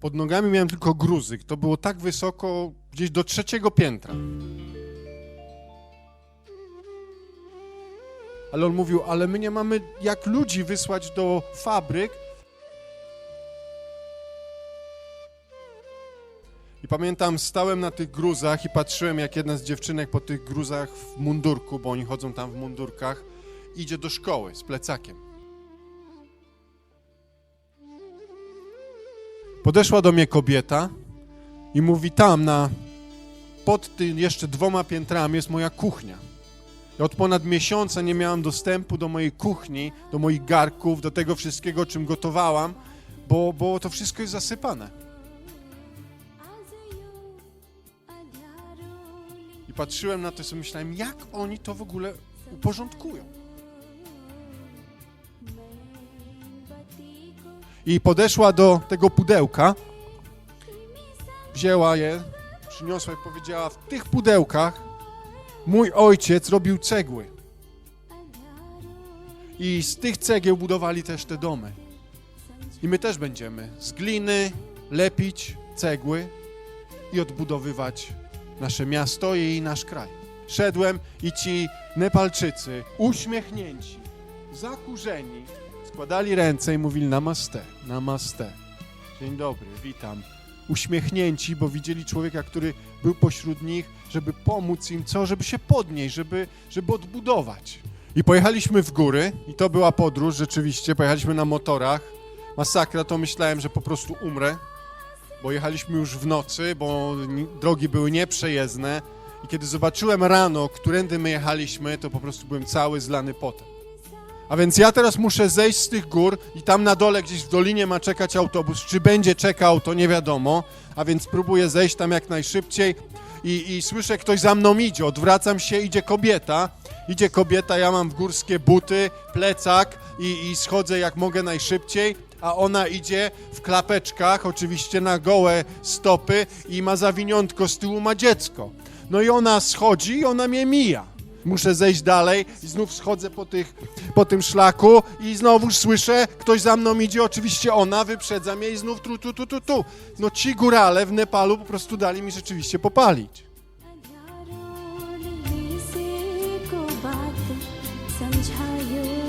Pod nogami miałem tylko gruzyk. To było tak wysoko, gdzieś do trzeciego piętra. Ale on mówił, ale my nie mamy jak ludzi wysłać do fabryk. I pamiętam, stałem na tych gruzach i patrzyłem, jak jedna z dziewczynek po tych gruzach w mundurku, bo oni chodzą tam w mundurkach, idzie do szkoły z plecakiem. Podeszła do mnie kobieta i mówi, tam na, pod tym jeszcze dwoma piętrami jest moja kuchnia. Ja od ponad miesiąca nie miałam dostępu do mojej kuchni, do moich garków, do tego wszystkiego, czym gotowałam, bo, bo to wszystko jest zasypane. I patrzyłem na to i myślałem, jak oni to w ogóle uporządkują. I podeszła do tego pudełka, wzięła je, przyniosła i powiedziała, w tych pudełkach mój ojciec robił cegły. I z tych cegieł budowali też te domy. I my też będziemy z gliny lepić cegły i odbudowywać nasze miasto i nasz kraj. Szedłem i ci Nepalczycy, uśmiechnięci, zakurzeni, składali ręce i mówili namaste, namaste. Dzień dobry, witam. Uśmiechnięci, bo widzieli człowieka, który był pośród nich, żeby pomóc im co, żeby się podnieść, żeby, żeby odbudować. I pojechaliśmy w góry i to była podróż rzeczywiście, pojechaliśmy na motorach. Masakra, to myślałem, że po prostu umrę, bo jechaliśmy już w nocy, bo drogi były nieprzejezdne i kiedy zobaczyłem rano, którędy my jechaliśmy, to po prostu byłem cały zlany potem. A więc ja teraz muszę zejść z tych gór i tam na dole gdzieś w dolinie ma czekać autobus. Czy będzie czekał, to nie wiadomo. A więc próbuję zejść tam jak najszybciej i, i słyszę, ktoś za mną idzie. Odwracam się, idzie kobieta. Idzie kobieta, ja mam w górskie buty, plecak i, i schodzę jak mogę najszybciej. A ona idzie w klapeczkach, oczywiście na gołe stopy i ma zawiniątko z tyłu, ma dziecko. No i ona schodzi i ona mnie mija muszę zejść dalej i znów schodzę po, tych, po tym szlaku i znowuż słyszę, ktoś za mną idzie, oczywiście ona, wyprzedza mnie i znów tu, tu, tu, tu, tu. No ci górale w Nepalu po prostu dali mi rzeczywiście popalić. समझायो